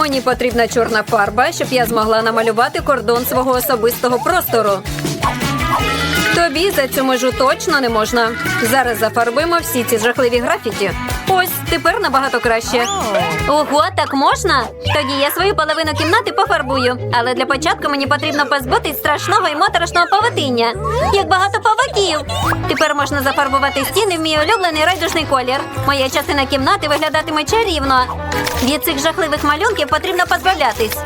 Мені потрібна чорна фарба, щоб я змогла намалювати кордон свого особистого простору. Тобі за цю межу точно не можна. Зараз зафарбуємо всі ці жахливі графіті. Ось тепер набагато краще. Ого, так можна? Тоді я свою половину кімнати пофарбую. Але для початку мені потрібно позбутись страшного і моторошного павутиння. Як багато павуків. Тепер можна зафарбувати стіни в мій улюблений райдужний колір. Моя частина кімнати виглядатиме чарівно. Від цих жахливих малюнків потрібно позбавлятись.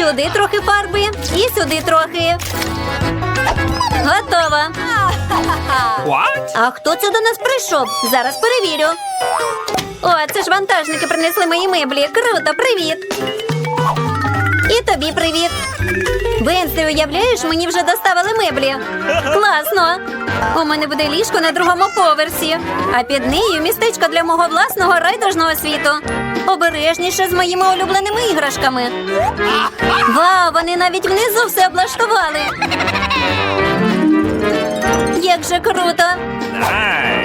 Сюди трохи фарби і сюди трохи. Готово. What? А хто це до нас прийшов? Зараз перевірю. О, це ж вантажники принесли мої меблі. Круто, привіт. І тобі привіт. Венсі, уявляєш, мені вже доставили меблі. Класно. У мене буде ліжко на другому поверсі, а під нею містечко для мого власного райдужного світу. Обережніше з моїми улюбленими іграшками. Вау, вони навіть внизу все облаштували. Як же круто!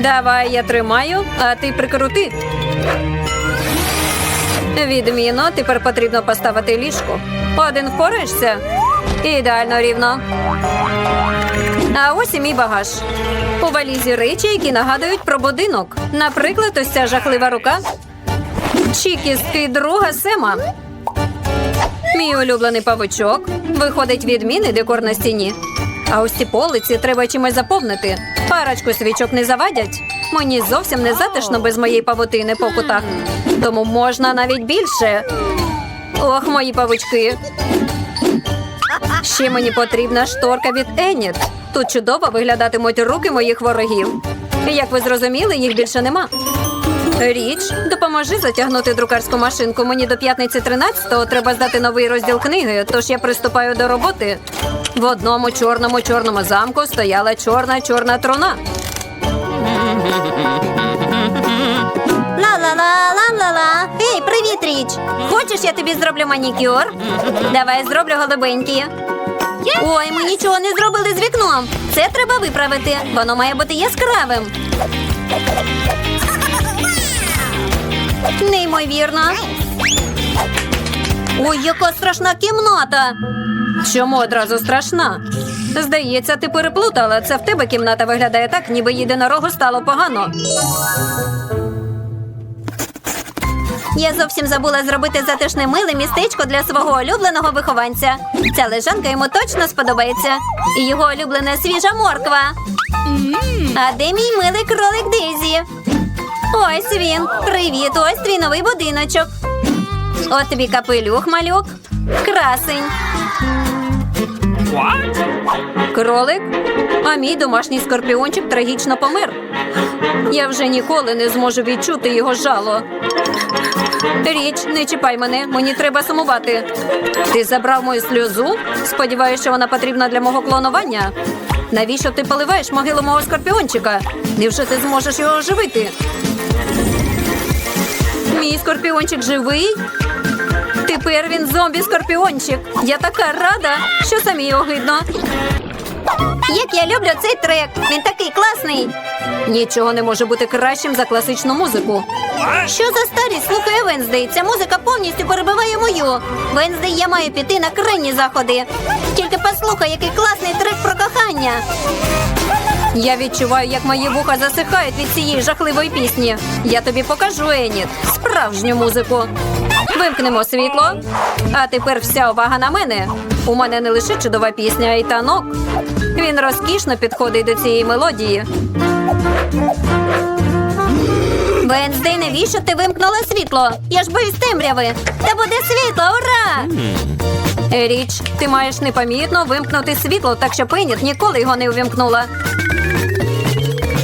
Давай я тримаю, а ти прикрути. Відмінно, тепер потрібно поставити ліжко. Один впораєшся? Ідеально рівно. А ось і мій багаж. У валізі речі, які нагадують про будинок. Наприклад, ось ця жахлива рука. Чи друга Сема. Мій улюблений павучок. Виходить відмінний декор на стіні. А ось ці полиці треба чимось заповнити. Парочку свічок не завадять. Мені зовсім не затишно без моєї павутини по кутах. Тому можна навіть більше. Ох, мої павучки. Ще мені потрібна шторка від Еніт. Тут чудово виглядатимуть руки моїх ворогів. Як ви зрозуміли, їх більше нема. Річ, допоможи затягнути друкарську машинку. Мені до п'ятниці 13-го треба здати новий розділ книги, тож я приступаю до роботи. В одному чорному чорному замку стояла чорна чорна труна. Ла-ла-ла-ла-ла-ла. Ей, привіт, Річ! Хочеш, я тобі зроблю манікюр? Давай зроблю голубенькі. Ой, ми нічого не зробили з вікном. Це треба виправити. Воно має бути яскравим. Неймовірно. Ой, яка страшна кімната. Чому одразу страшна? Здається, ти переплутала. Це в тебе кімната виглядає так, ніби єдинорогу стало погано. Я зовсім забула зробити затишне миле містечко для свого улюбленого вихованця. Ця лежанка йому точно сподобається. І його улюблена свіжа морква. А де мій милий кролик Дезі? Ось він. Привіт, ось твій новий будиночок. От тобі капелюх, малюк. Красень. Кролик? А мій домашній скорпіончик трагічно помер. Я вже ніколи не зможу відчути його жало. Річ, не чіпай мене, мені треба сумувати. Ти забрав мою сльозу? Сподіваюся, що вона потрібна для мого клонування. Навіщо ти поливаєш могилу мого скорпіончика? Невже ти зможеш його оживити? Мій скорпіончик живий? Тепер він зомбі-скорпіончик. Я така рада, що самі огидно. Як я люблю цей трек. Він такий класний. Нічого не може бути кращим за класичну музику. Що за старість слухає Венздей? Ця музика повністю перебиває мою. Венздей, я маю піти на крайні заходи. Тільки послухай, який класний трек про кохання. Я відчуваю, як мої вуха засихають від цієї жахливої пісні. Я тобі покажу, Еніт, справжню музику. Вимкнемо світло. А тепер вся увага на мене. У мене не лише чудова пісня, а й танок. Він розкішно підходить до цієї мелодії. Венздей, навіщо ти вимкнула світло? Я ж боюсь темряви. Та буде світло, ура! Річ, ти маєш непомітно вимкнути світло, так що Пеніт ніколи його не увімкнула.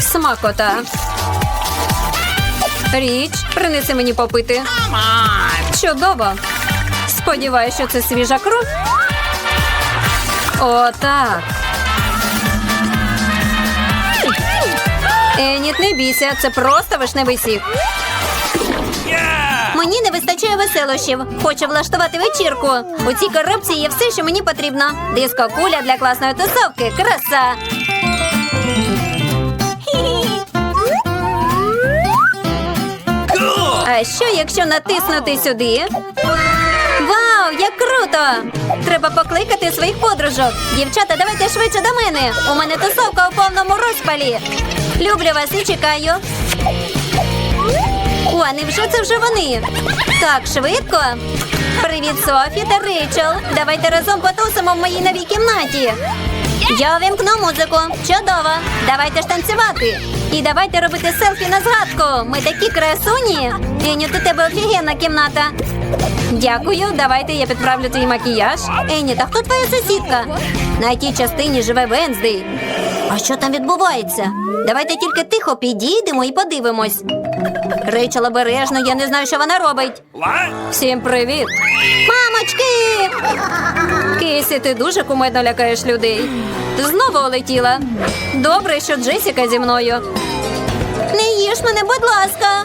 Смакота. Річ, принеси мені попити. Чудово. Сподіваюся, що це свіжа кров. Отак. Еніт, не бійся, це просто вишневий сік. Мені не вистачає веселощів. Хочу влаштувати вечірку. У цій коробці є все, що мені потрібно. Диско куля для класної тусовки. Краса. Що, якщо натиснути сюди? Вау, як круто! Треба покликати своїх подружок. Дівчата, давайте швидше до мене. У мене тусовка у повному розпалі. Люблю вас і чекаю. О, невже це вже вони? Так, швидко. Привіт, Софі та Рейчел. Давайте разом потусимо в моїй новій кімнаті. Я увімкну музику. Чудово. Давайте ж танцювати. І давайте робити селфі на згадку. Ми такі красуні. Еню, у тебе офігенна кімната. Дякую, давайте я підправлю твій макіяж. Ені, та хто твоя сусідка? На тій частині живе Венздей. А що там відбувається? Давайте тільки тихо підійдемо і подивимось. Рейчел обережно, я не знаю, що вона робить. Всім привіт! Мамочки! Кейсі, ти дуже кумедно лякаєш людей. Знову улетіла. Добре, що Джесіка зі мною. Не їж мене, будь ласка.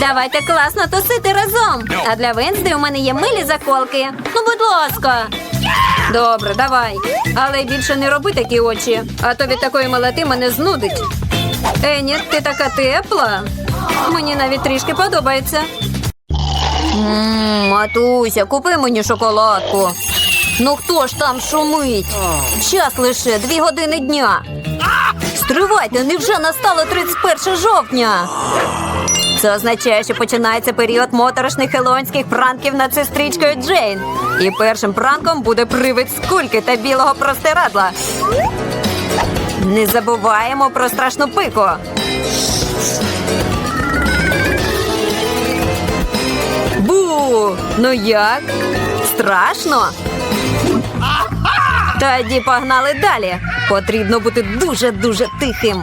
Давайте класно тусити разом. А для Венсди у мене є милі заколки. Ну, будь ласка. Добре, давай. Але більше не роби такі очі, а то від такої милоти мене знудить. Ені, ти така тепла. Мені навіть трішки подобається. Ммм, Матуся, купи мені шоколадку. Ну хто ж там шумить? Час лише дві години дня. Стривайте, невже настало 31 жовтня? Це означає, що починається період моторошних хелонських пранків над сестричкою Джейн. І першим пранком буде привид скульки та білого простирадла. Не забуваємо про страшну пику. Бу! Ну як? Страшно? Тоді погнали далі. Потрібно бути дуже-дуже тихим.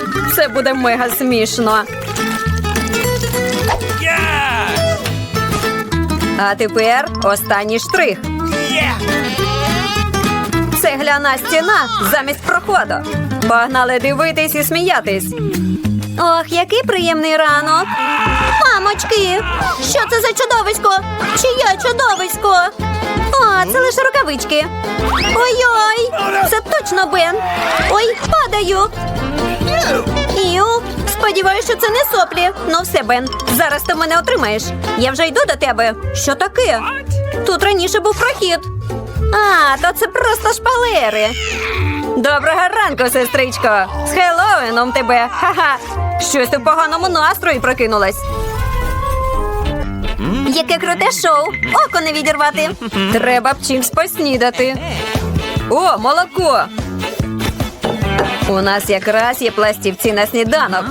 Це буде мега смішно. Yes! А тепер останній штрих. Yeah! Цегляна стіна замість проходу. Погнали дивитись і сміятись. Ох, який приємний ранок. Мамочки, що це за чудовисько? Чиє чудовисько? О, це лише рукавички. Ой-ой, це точно Бен. Ой, падаю. Іу, сподіваюся, це не соплі. Ну все, Бен, зараз ти мене отримаєш. Я вже йду до тебе. Що таке? Тут раніше був прохід. А, то це просто шпалери. Доброго ранку, сестричко. З Хеллоуіном тебе. Ха-ха. Щось ти в поганому настрої прокинулась. Яке круте шоу. Око не відірвати. Треба б чимсь поснідати. О, молоко. У нас якраз є пластівці на сніданок.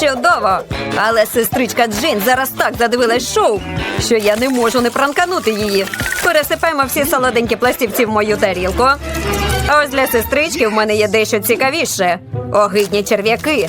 Чудово! Але сестричка Джин зараз так задивилась шоу, що я не можу не пранканути її. Пересипаємо всі солоденькі пластівці в мою тарілку. Ось для сестрички в мене є дещо цікавіше. Огидні черв'яки.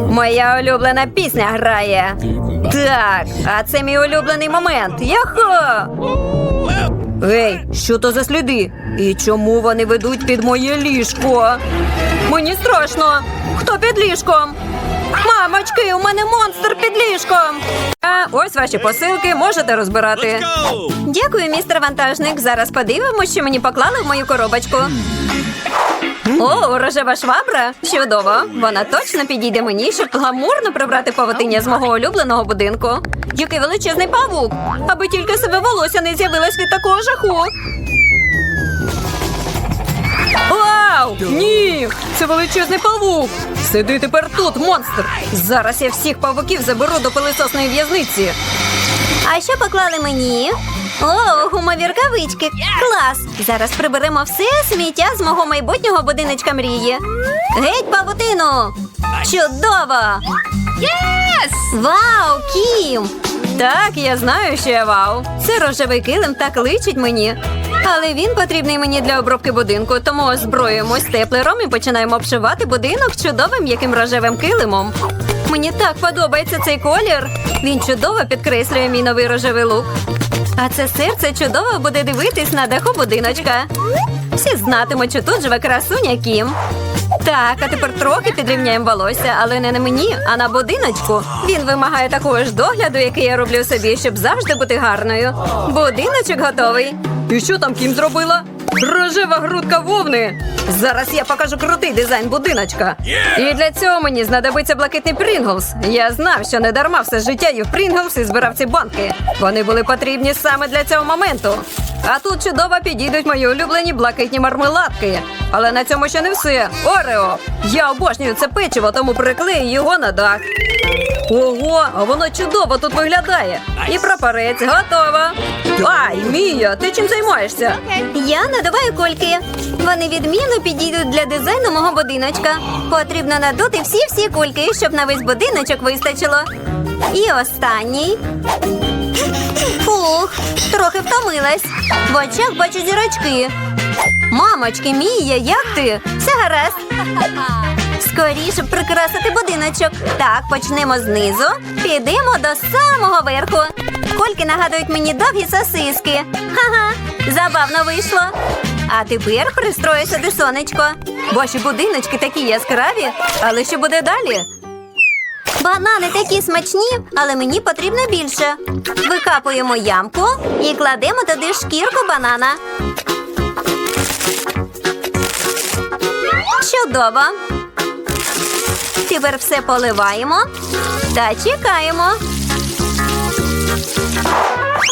Моя улюблена пісня грає. Так, а це мій улюблений момент. Яхо! Ей, що то за сліди? І чому вони ведуть під моє ліжко? Мені страшно. Хто під ліжком? Мамочки, у мене монстр під ліжком. А ось ваші посилки можете розбирати. Дякую, містер вантажник. Зараз подивимося, що мені поклали в мою коробочку. О, рожева швабра. Чудово. Вона точно підійде мені, щоб гламурно прибрати павутиння з мого улюбленого будинку. Який величезний павук. Аби тільки себе волосся не з'явилось від такого жаху. Вау! Ні! Це величезний павук! Сиди тепер тут, монстр! Зараз я всіх павуків заберу до пилисосної в'язниці. А що поклали мені? О, гумові рукавички. Клас! Зараз приберемо все сміття з мого майбутнього будиночка мрії. Геть, павутину! Чудово! Вау, Кім! Так, я знаю, що я вау. Це рожевий килим так личить мені. Але він потрібний мені для обробки будинку, тому озброюємось теплером і починаємо обшивати будинок чудовим яким рожевим килимом. Мені так подобається цей колір. Він чудово підкреслює мій новий рожевий лук. А це серце чудово буде дивитись на даху будиночка. Всі знатимуть, що тут живе красуня Кім. Так, а тепер трохи підрівняємо волосся, але не на мені, а на будиночку. Він вимагає такого ж догляду, який я роблю собі, щоб завжди бути гарною. Будиночок готовий. І що там Кім зробила? Рожева грудка вовни. Зараз я покажу крутий дизайн будиночка. І для цього мені знадобиться блакитний Прінглс. Я знав, що не дарма все життя їв Прінглс і збирав ці банки. Вони були потрібні саме для цього моменту. А тут чудово підійдуть мої улюблені блакитні мармеладки. Але на цьому ще не все. Орео! Я обожнюю це печиво, тому приклею його на дах. Ого, а воно чудово тут виглядає. І прапорець готово. Ай, Мія, ти чим займаєшся? Я надуваю кольки. Вони відмінно підійдуть для дизайну мого будиночка. Потрібно надути всі-всі кульки, щоб на весь будиночок вистачило. І останній. Фух, трохи втомилась. В очах бачу зірочки. Мамочки, Мія, як ти? Все гаразд. Скоріше прикрасити будиночок. Так, почнемо знизу. Підемо до самого верху. Кольки нагадують мені довгі сосиски. Ха-ха, забавно вийшло. А тепер пристрою сюди сонечко. Ваші будиночки такі яскраві, але що буде далі? Банани такі смачні, але мені потрібно більше. Викапуємо ямку і кладемо туди шкірку банана. Чудово. Тепер все поливаємо та чекаємо.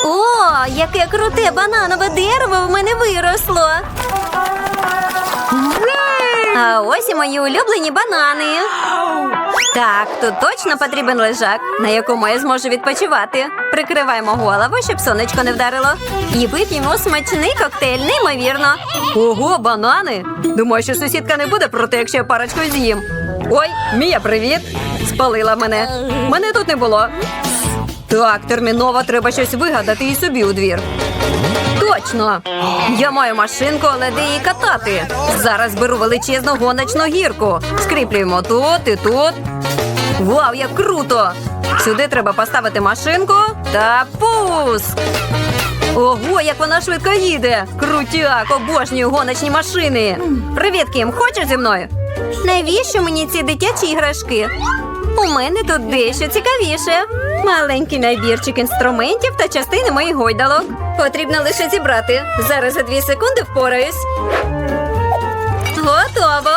О, яке круте бананове дерево в мене виросло. А ось і мої улюблені банани. Так, тут точно потрібен лежак, на якому я зможу відпочивати. Прикриваємо голову, щоб сонечко не вдарило. І вип'ємо смачний коктейль, неймовірно. Ого, банани! Думаю, що сусідка не буде проти, якщо я парочку з'їм. Ой, Мія, привіт! Спалила мене. Мене тут не було. Так, терміново треба щось вигадати і собі у двір. Точно! Я маю машинку, але де її катати? Зараз беру величезну гоночну гірку. Скріплюємо тут і тут. Вау, як круто! Сюди треба поставити машинку та пуск. Ого, як вона швидко їде! Крутяк, обожнюю гоночні машини. Привіт, Кім, хочеш зі мною? Навіщо мені ці дитячі іграшки? У мене тут дещо цікавіше. Маленький набірчик інструментів та частини моїх гойдалок. Потрібно лише зібрати. Зараз за дві секунди впораюсь. Готово.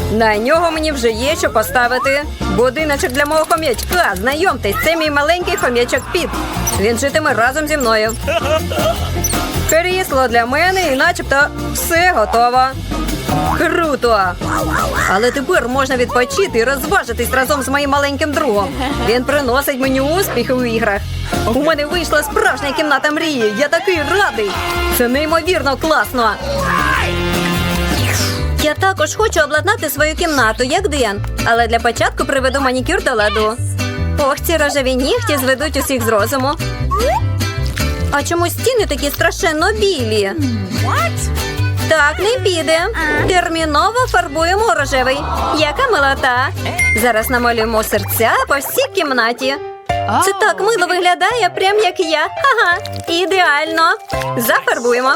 На нього мені вже є що поставити. Будиночок для мого хом'ячка. Знайомтесь, це мій маленький хом'ячок Піт. Він житиме разом зі мною. Крісло для мене і начебто все готово. Круто! Але тепер можна відпочити і розважитись разом з моїм маленьким другом. Він приносить мені успіхи у іграх. У мене вийшла справжня кімната мрії. Я такий радий. Це неймовірно класно. Я також хочу обладнати свою кімнату, як Ден. Але для початку приведу манікюр до ладу. Ох, ці рожеві нігті зведуть усіх з розуму. А чому стіни такі страшенно білі? Так, не піде. Терміново фарбуємо рожевий. Яка милота. Зараз намалюємо серця по всій кімнаті. Це так мило виглядає, прям як я. Ага, ідеально. Зафарбуємо.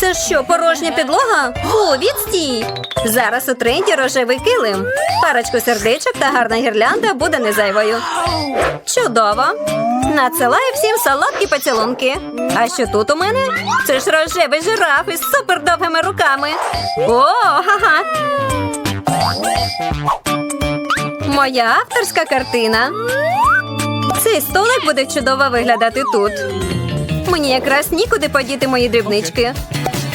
Це що, порожня підлога? О, відстій! Зараз у тренді рожевий килим. Парочку сердечок та гарна гірлянда буде не зайвою. Чудово! Надсилаю всім солодкі поцілунки. А що тут у мене? Це ж рожевий жираф із супердовгими руками. О, ха-ха! Моя авторська картина. Цей столик буде чудово виглядати тут. Мені якраз нікуди подіти мої дрібнички.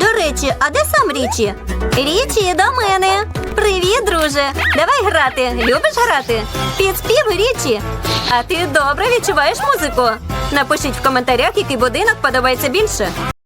До речі, а де сам Річі? Річі до мене. Привіт, друже. Давай грати. Любиш грати? Під спів Річі. А ти добре відчуваєш музику? Напишіть в коментарях, який будинок подобається більше.